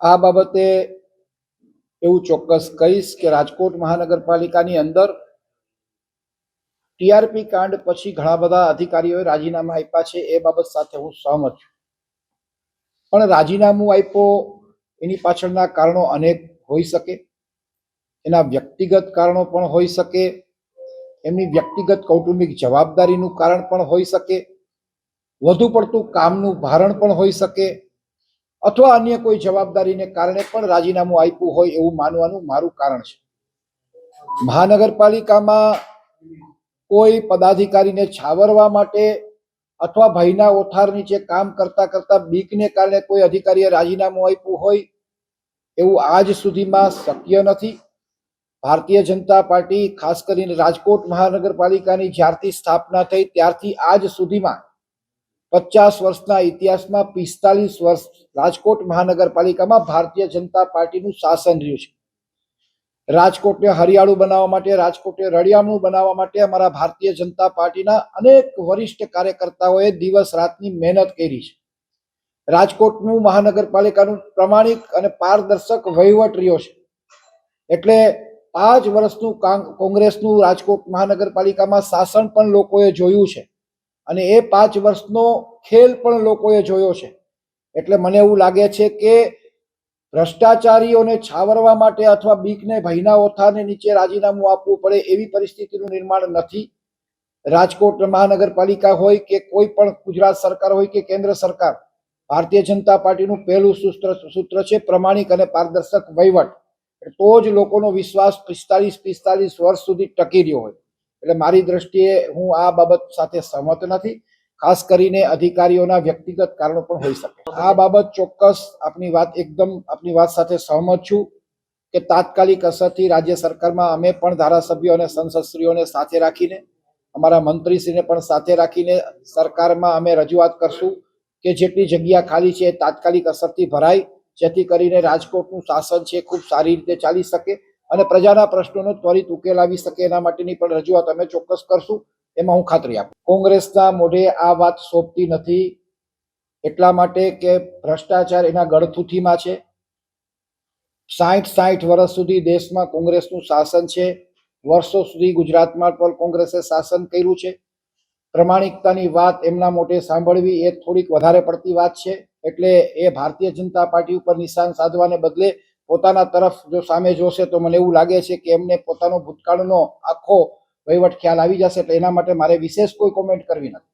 આ બાબતે એવું ચોક્કસ કહીશ કે રાજકોટ મહાનગરપાલિકાની અંદર ટીઆરપી કાંડ પછી ઘણા બધા અધિકારીઓએ રાજીનામા આપ્યા છે, એ બાબત સાથે હું સહમત છું. પણ રાજીનામું આપ્યો એની પાછળના કારણો અનેક હોઈ શકે, એના વ્યક્તિગત કારણો પણ હોઈ શકે, એમની વ્યક્તિગત કૌટુંબિક જવાબદારીનું કારણ પણ હોઈ શકે, વધુ પડતું કામનું ભારણ પણ હોઈ શકે અથવા અન્ય કોઈ જવાબદારીને કારણે પણ રાજીનામું આપ્યું હોય એવું માનવાનું મારું કારણ છે. મહાનગરપાલિકામાં કોઈ પદાધિકારીને છાવરવા માટે અથવા ભયના ઓથાર નીચે કામ કરતા કરતા બીકને કારણે કોઈ અધિકારીએ રાજીનામું આપ્યું હોય એવું આજ સુધીમાં શક્ય નથી. ભારતીય જનતા પાર્ટી ખાસ કરીને રાજકોટ મહાનગરપાલિકાની જ્યારથી સ્થાપના થઈ ત્યારથી આજ સુધીમાં પચાસ વર્ષના ઇતિહાસમાં પિસ્તાલીસ વર્ષ રાજકોટ મહાનગરપાલિકામાં ભારતીય જનતા પાર્ટીનું શાસન રહ્યું છે. રાજકોટને હરિયાળું બનાવવા માટે, રાજકોટને રળિયામણું બનાવવા માટે અમારા ભારતીય જનતા પાર્ટીના અનેક વરિષ્ઠ કાર્યકર્તાઓએ દિવસ રાતની મહેનત કરી છે. રાજકોટનું મહાનગરપાલિકાનું પ્રમાણિક અને પારદર્શક વહીવટ રહ્યો છે. એટલે પાંચ વર્ષનું કાંગ- કોંગ્રેસનું રાજકોટ મહાનગરપાલિકામાં શાસન પણ લોકોએ જોયું છે. અને એ પાંચ વર્ષનો ખેલ પણ લોકોએ જોયો છે. એટલે મને એવું લાગે છે કે ભ્રષ્ટાચારીઓને છાવરવા માટે અથવા બીકને ભયના ઓથાને નીચે રાજીનામું આપવું પડે એવી પરિસ્થિતિનું નિર્માણ નથી. રાજકોટ મહાનગરપાલિકા હોય કે કોઈ પણ ગુજરાત સરકાર હોય કે કેન્દ્ર સરકાર, ભારતીય જનતા પાર્ટીનું પહેલું સૂત્ર સૂત્ર છે પ્રમાણિક અને પારદર્શક વહીવટ. તો જ લોકોનો વિશ્વાસ પિસ્તાલીસ પિસ્તાલીસ વર્ષ સુધી ટકી રહ્યો હોય. એટલે મારી દ્રષ્ટિએ હું આ બાબત સાથે સહમત નથી. ખાસ કરીને અધિકારીઓના વ્યક્તિગત કારણો પણ હોઈ શકે. આ બાબત ચોક્કસ આપની વાત એકદમ આપની વાત સાથે સહમત છું કે તાત્કાલિક અસરથી રાજ્ય સરકારમાં અમે પણ ધારાસભ્યો અને સંસદશ્રીઓને સાથે રાખીને, અમારા મંત્રીશ્રીને પણ સાથે રાખીને સરકારમાં અમે રજૂઆત કરશું કે જેટલી જગ્યા ખાલી છે તાત્કાલિક અસરથી ભરાય, જેથી કરીને રાજકોટનું શાસન છે ખૂબ સારી રીતે ચાલી શકે. અને પ્રજાના પ્રશ્નોનો ત્વરિત ઉકેલ આવી શકે એના માટેની પણ રજૂઆત અમે ચોક્કસ કરશું. એમાં હું ખાતરી આપું. કોંગ્રેસના મોઢે આ વાત સોંપતી નથી. એટલા માટે કે ભ્રષ્ટાચાર એના ગળથુથીમાં છે. સાઠ સાઠ વર્ષ સુધી દેશમાં કોંગ્રેસનું શાસન છે. વર્ષો સુધી ગુજરાતમાં પણ કોંગ્રેસે શાસન કર્યું છે. પ્રમાણિકતાની વાત એમના મોઢે સાંભળવી એ થોડીક વધારે પડતી વાત છે. એટલે એ ભારતીય જનતા પાર્ટી ઉપર નિશાન સાધવાને બદલે પોતાના તરફ જો સામે જોશે તો મને એવું લાગે છે કે એમને પોતાનો ભૂતકાળનો આખો વહીવટ ખ્યાલ આવી જશે, એટલે એના માટે મારે વિશેષ કોઈ કોમેન્ટ કરવી નથી.